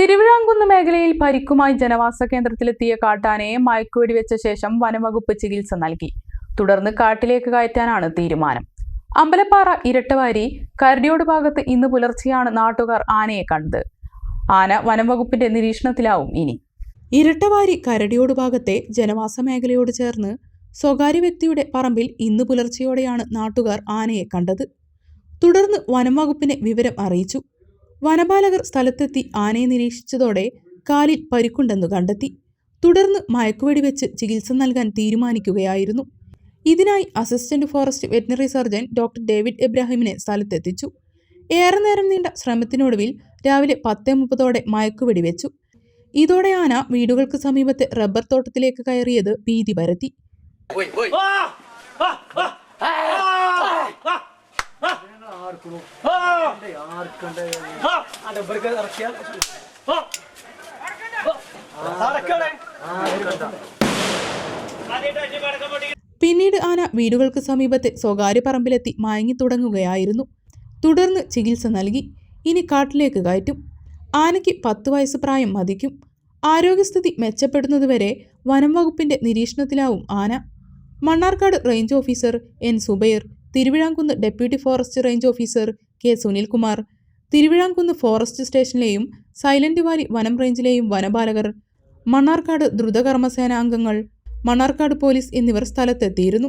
തിരുവിഴാംകുന്ന് മേഖലയിൽ പരിക്കുമായി ജനവാസ കേന്ദ്രത്തിലെത്തിയ കാട്ടാനയെ മയക്കുവെടി വെച്ച ശേഷം വനംവകുപ്പ് ചികിത്സ നൽകി. തുടർന്ന് കാട്ടിലേക്ക് കയറ്റാനാണ് തീരുമാനം. അമ്പലപ്പാറ ഇരട്ടവാരി കരടിയോട് ഭാഗത്ത് ഇന്ന് പുലർച്ചെയാണ് നാട്ടുകാർ ആനയെ കണ്ടത്. ആന വനംവകുപ്പിന്റെ നിരീക്ഷണത്തിലാവും ഇനി. ഇരട്ടവാരി കരടിയോട് ഭാഗത്തെ ജനവാസ മേഖലയോട് ചേർന്ന് സ്വകാര്യ വ്യക്തിയുടെ പറമ്പിൽ ഇന്ന് പുലർച്ചെയോടെയാണ് നാട്ടുകാർ ആനയെ കണ്ടത്. തുടർന്ന് വനംവകുപ്പിനെ വിവരം അറിയിച്ചു. വനപാലകർ സ്ഥലത്തെത്തി ആനയെ നിരീക്ഷിച്ചതോടെ കാലിൽ പരിക്കുണ്ടെന്നു കണ്ടെത്തി. തുടർന്ന് മയക്കുവെടി വെച്ച് ചികിത്സ നൽകാൻ തീരുമാനിക്കുകയായിരുന്നു. ഇതിനായി assistant forest veterinary surgeon doctor David എബ്രാഹിമിനെ സ്ഥലത്തെത്തിച്ചു. ഏറെ നേരം നീണ്ട ശ്രമത്തിനൊടുവിൽ രാവിലെ പത്തേ മുപ്പതോടെ മയക്കുവെടി വെച്ചു. ഇതോടെ ആന വീടുകൾക്ക് സമീപത്തെ റബ്ബർ തോട്ടത്തിലേക്ക് കയറിയത് ഭീതി പരത്തി പിന്നീട് ആന വീടുകൾക്ക് സമീപത്തെ സ്വകാര്യ പറമ്പിലെത്തി മയങ്ങി തുടങ്ങുകയായിരുന്നു. തുടർന്ന് ചികിത്സ നൽകി. ഇനി കാട്ടിലേക്ക് കയറ്റും. ആനയ്ക്ക് പത്ത് വയസ്സ് പ്രായം മതിക്കും. ആരോഗ്യസ്ഥിതി മെച്ചപ്പെടുന്നതുവരെ വനം വകുപ്പിന്റെ നിരീക്ഷണത്തിലാവും ആന. Mannarkkad range officer N Subair Thiruvizhamkunnu deputy forest range officer K Sunilkumar Thiruvizhamkunnu forest സ്റ്റേഷനിലെയും silent Valley വനം റേഞ്ചിലെയും വനപാലകർ മണ്ണാർക്കാട് ദ്രുതകർമ്മസേന അംഗങ്ങൾ മണ്ണാർക്കാട് പോലീസ് എന്നിവർ സ്ഥലത്തെത്തിയിരുന്നു.